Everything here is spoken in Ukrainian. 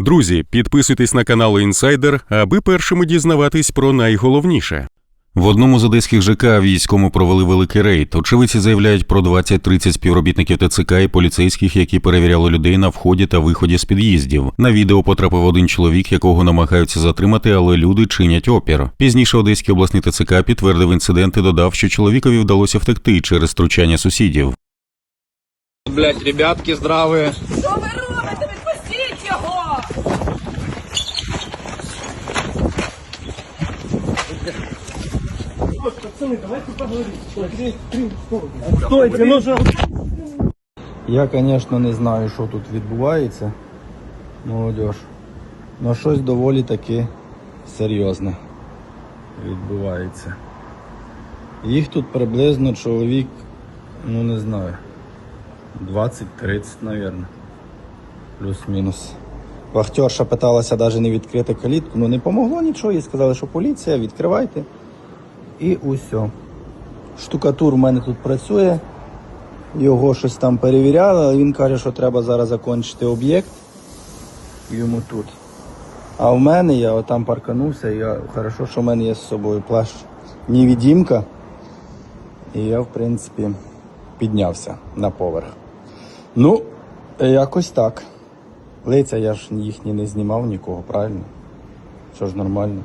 Друзі, підписуйтесь на канал Інсайдер, аби першими дізнаватись про найголовніше. В одному з одеських ЖК війському провели великий рейд. Очевидці заявляють про 20-30 співробітників ТЦК і поліцейських, які перевіряли людей на вході та виході з під'їздів. На відео потрапив один чоловік, якого намагаються затримати, але люди чинять опір. Пізніше Одеський обласний ТЦК підтвердив інцидент і додав, що чоловікові вдалося втекти через втручання сусідів. Блять, ребятки здравые. Що ви Я, звісно, не знаю, що тут відбувається, молодь. але щось доволі таки серйозне відбувається. Їх тут приблизно чоловік, ну не знаю, 20-30, мабуть. Плюс-мінус. Вахтерша питалася навіть не відкрити калітку, ну не помогло нічого, їй сказали, що поліція, відкривайте. І усе. Штукатур в мене тут працює. Його щось там перевіряли, але він каже, що треба зараз закінчити об'єкт йому тут. А в мене я отам парканувся, я, хорошо, що в мене є з собою плащ невідімка. І я, в принципі, піднявся на поверх. Ну, якось так. Лиця я ж їхні не знімав нікого, правильно? Що ж нормально.